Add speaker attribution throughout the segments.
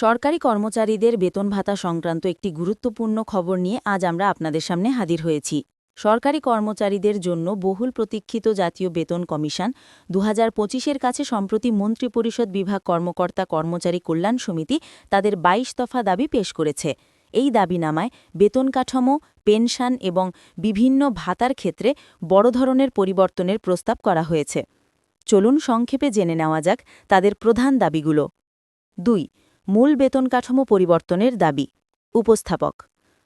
Speaker 1: সরকারি কর্মচারীদের বেতন ভাতা সংক্রান্ত একটি গুরুত্বপূর্ণ খবর নিয়ে আজ আমরা আপনাদের সামনে হাজির হয়েছি। সরকারি কর্মচারীদের জন্য বহুল প্রতীক্ষিত জাতীয় বেতন কমিশন দু হাজার কাছে সম্প্রতি মন্ত্রিপরিষদ বিভাগ কর্মকর্তা কর্মচারী কল্যাণ সমিতি তাদের ২২ দফা দাবি পেশ করেছে। এই দাবিনামায় বেতন কাঠামো, পেনশন এবং বিভিন্ন ভাতার ক্ষেত্রে বড় ধরনের পরিবর্তনের প্রস্তাব করা হয়েছে। চলুন সংক্ষেপে জেনে নেওয়া যাক তাদের প্রধান দাবিগুলো। দুই মূল বেতন কাঠামো পরিবর্তনের দাবি। উপস্থাপক।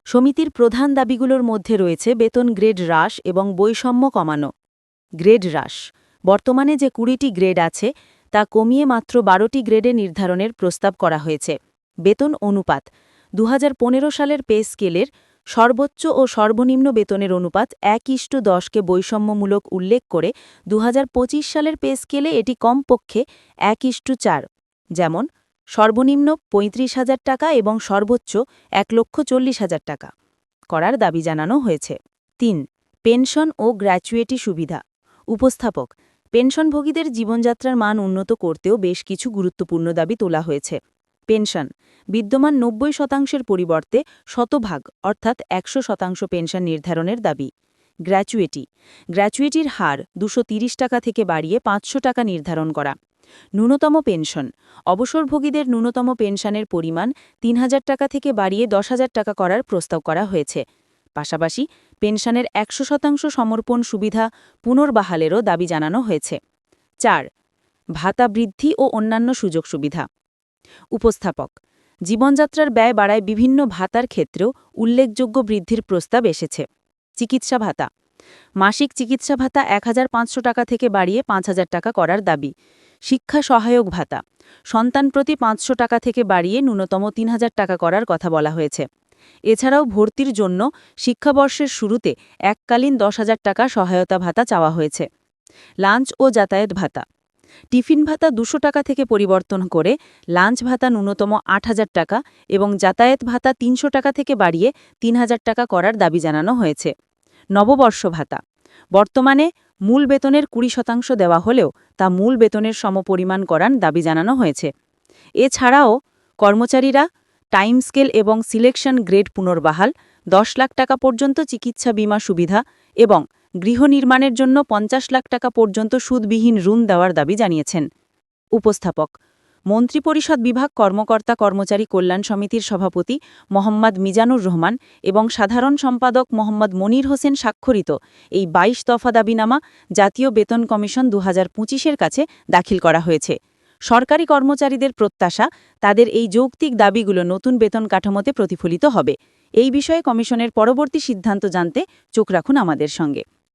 Speaker 1: সমিতির প্রধান দাবিগুলোর মধ্যে রয়েছে বেতন গ্রেড হ্রাস এবং বৈষম্য কমানো। গ্রেড হ্রাস। বর্তমানে যে কুড়িটি গ্রেড আছে, তা কমিয়ে মাত্র বারোটি গ্রেডে নির্ধারণের প্রস্তাব করা হয়েছে। বেতন অনুপাত। দু হাজার পনেরো সালের পে স্কেলের সর্বোচ্চ ও সর্বনিম্ন বেতনের অনুপাত এক ইস্টু দশকে বৈষম্যমূলক উল্লেখ করে দু হাজার পঁচিশ সালের পে স্কেলে এটি কমপক্ষে এক ইস্টু চার। যেমন সর্বনিম্ন পঁয়ত্রিশ হাজার টাকা এবং সর্বোচ্চ এক লক্ষ চল্লিশ হাজার টাকা করার দাবি জানানো হয়েছে। তিন, পেনশন ও গ্র্যাচুয়েটি সুবিধা। উপস্থাপক, পেনশনভোগীদের জীবনযাত্রার মান উন্নত করতেও বেশ কিছু গুরুত্বপূর্ণ দাবি তোলা হয়েছে। পেনশন, বিদ্যমান নব্বই শতাংশের পরিবর্তে শতভাগ, অর্থাৎ একশো শতাংশ পেনশন নির্ধারণের দাবি। গ্র্যাচুয়েটি গ্র্যাচুয়েটির হার দুশো টাকা থেকে বাড়িয়ে পাঁচশো টাকা নির্ধারণ করা। ন্যূনতম পেনশন। অবসরভোগীদের ন্যূনতম পেনশনের পরিমাণ তিন হাজার টাকা থেকে বাড়িয়ে দশ হাজার টাকা করার প্রস্তাব করা হয়েছে। পাশাপাশি পেনশনের একশো শতাংশ সমর্পণ সুবিধা পুনর্বাহালেরও দাবি জানানো হয়েছে। চার, ভাতা বৃদ্ধি ও অন্যান্য সুযোগ সুবিধা। উপস্থাপক, জীবনযাত্রার ব্যয় বাড়ায় বিভিন্ন ভাতার ক্ষেত্রেও উল্লেখযোগ্য বৃদ্ধির প্রস্তাব এসেছে। চিকিৎসা ভাতা, মাসিক চিকিৎসা ভাতা এক হাজার পাঁচশো টাকা থেকে বাড়িয়ে পাঁচ হাজার টাকা করার দাবি। শিক্ষা সহায়ক ভাতা। সন্তান প্রতি পাঁচশো টাকা থেকে বাড়িয়ে ন্যূনতম তিন হাজার টাকা করার কথা বলা হয়েছে। এছাড়াও ভর্তির জন্য শিক্ষাবর্ষের শুরুতে এককালীন দশ হাজার টাকা সহায়তা ভাতা চাওয়া হয়েছে। লাঞ্চ ও যাতায়াত ভাতা। টিফিন ভাতা দুশো টাকা থেকে পরিবর্তন করে লাঞ্চ ভাতা ন্যূনতম আট হাজার টাকা এবং যাতায়াত ভাতা তিনশো টাকা থেকে বাড়িয়ে তিন হাজার টাকা করার দাবি জানানো হয়েছে। নববর্ষ ভাতা। বর্তমানে মূল বেতনের কুড়ি শতাংশ দেওয়া হলেও তা মূল বেতনের সমপরিমাণ করার দাবি জানানো হয়েছে। এছাড়াও, কর্মচারীরা টাইম স্কেল এবং সিলেকশন গ্রেড পুনর্বাহাল, দশ লাখ টাকা পর্যন্ত চিকিৎসা বিমা সুবিধা এবং গৃহ নির্মাণের জন্য পঞ্চাশ লাখ টাকা পর্যন্ত সুদবিহীন ঋণ দেওয়ার দাবি জানিয়েছেন। উপস্থাপক মন্ত্রিপরিষদ বিভাগ কর্মকর্তা কর্মচারী কল্যাণ সমিতির সভাপতি মোহাম্মদ মিজানুর রহমান এবং সাধারণ সম্পাদক মোহাম্মদ মনির হোসেন স্বাক্ষরিত এই ২২ দফা দাবিনামা জাতীয় বেতন কমিশন দু হাজার কাছে দাখিল করা হয়েছে। সরকারি কর্মচারীদের প্রত্যাশা, তাদের এই যৌক্তিক দাবিগুলো নতুন বেতন কাঠামোতে প্রতিফলিত হবে। এই বিষয়ে কমিশনের পরবর্তী সিদ্ধান্ত জানতে চোখ রাখুন আমাদের সঙ্গে।